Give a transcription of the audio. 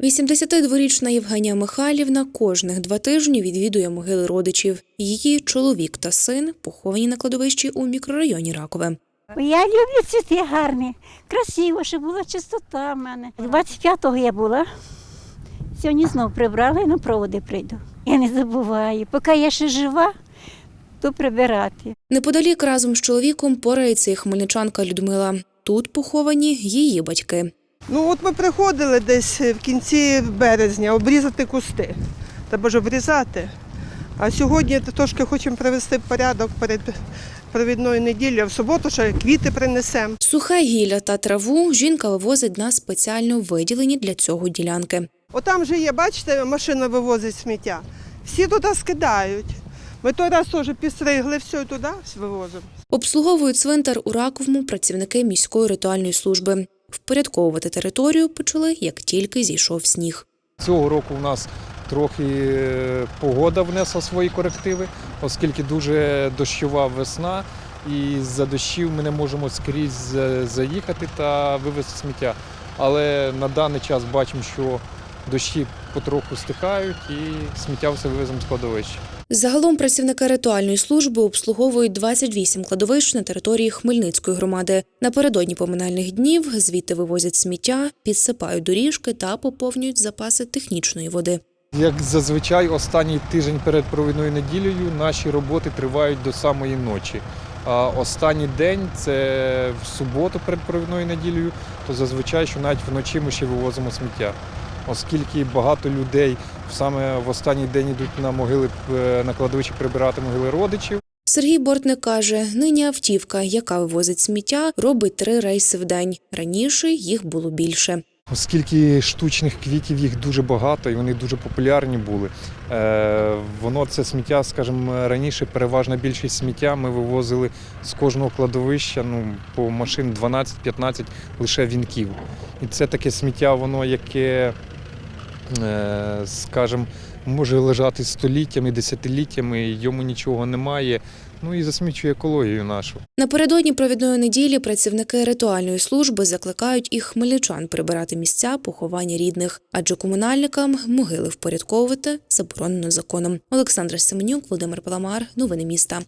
82-річна Євгенія Михайлівна кожних два тижні відвідує могили родичів. Її чоловік та син поховані на кладовищі у мікрорайоні Ракове. Я люблю цвіти гарні, красиво, щоб була чистота в мене. 25-го я була. Сьогодні знов прибрали, на проводи прийду. Я не забуваю. Поки я ще жива, то прибирати. Неподалік разом з чоловіком порається і хмельничанка Людмила. Тут поховані її батьки. Ну от ми приходили десь в кінці березня обрізати кусти. Треба ж обрізати. А сьогодні трошки хочемо привести в порядок перед провідною неділею. В суботу ще квіти принесемо. Сухе гілля та траву жінка вивозить на спеціально виділені для цього ділянки. Отам же є, бачите, машина вивозить сміття. Всі туди скидають. Ми той раз теж підстригли, все і туди вивозимо. Обслуговують цвинтар у Раковому працівники міської ритуальної служби. Впорядковувати територію почали, як тільки зійшов сніг. Цього року у нас трохи е, погода внесла свої корективи, оскільки дуже дощова весна, і з-за дощів ми не можемо скрізь заїхати та вивезти сміття. Але на даний час бачимо, що дощі потроху стихають і сміття все вивеземо з кладовища. Загалом працівники ритуальної служби обслуговують 28 кладовищ на території Хмельницької громади. Напередодні поминальних днів звідти вивозять сміття, підсипають доріжки та поповнюють запаси технічної води. Як зазвичай, останній тиждень перед провідною неділею наші роботи тривають до самої ночі. А останній день це в суботу перед провідною неділею, то зазвичай, що навіть вночі ми ще вивозимо сміття. Оскільки багато людей саме в останній день йдуть на могили е, на кладовищі прибирати могили родичів. Сергій Бортник каже, нині автівка, яка вивозить сміття, робить три рейси в день. Раніше їх було більше. Оскільки штучних квітів їх дуже багато і вони дуже популярні були. Е, воно це сміття, скажімо, раніше переважна більшість сміття ми вивозили з кожного кладовища ну, по машин 12-15 лише вінків. І це таке сміття, воно яке, скажімо, може лежати століттями, десятиліттями, йому нічого немає. Ну і засмічує екологію нашу. Напередодні провідної неділі працівники ритуальної служби закликають і хмельничан прибирати місця поховання рідних, адже комунальникам могили впорядковувати заборонено законом. Олександра Семенюк, Володимир Паламар, новини міста.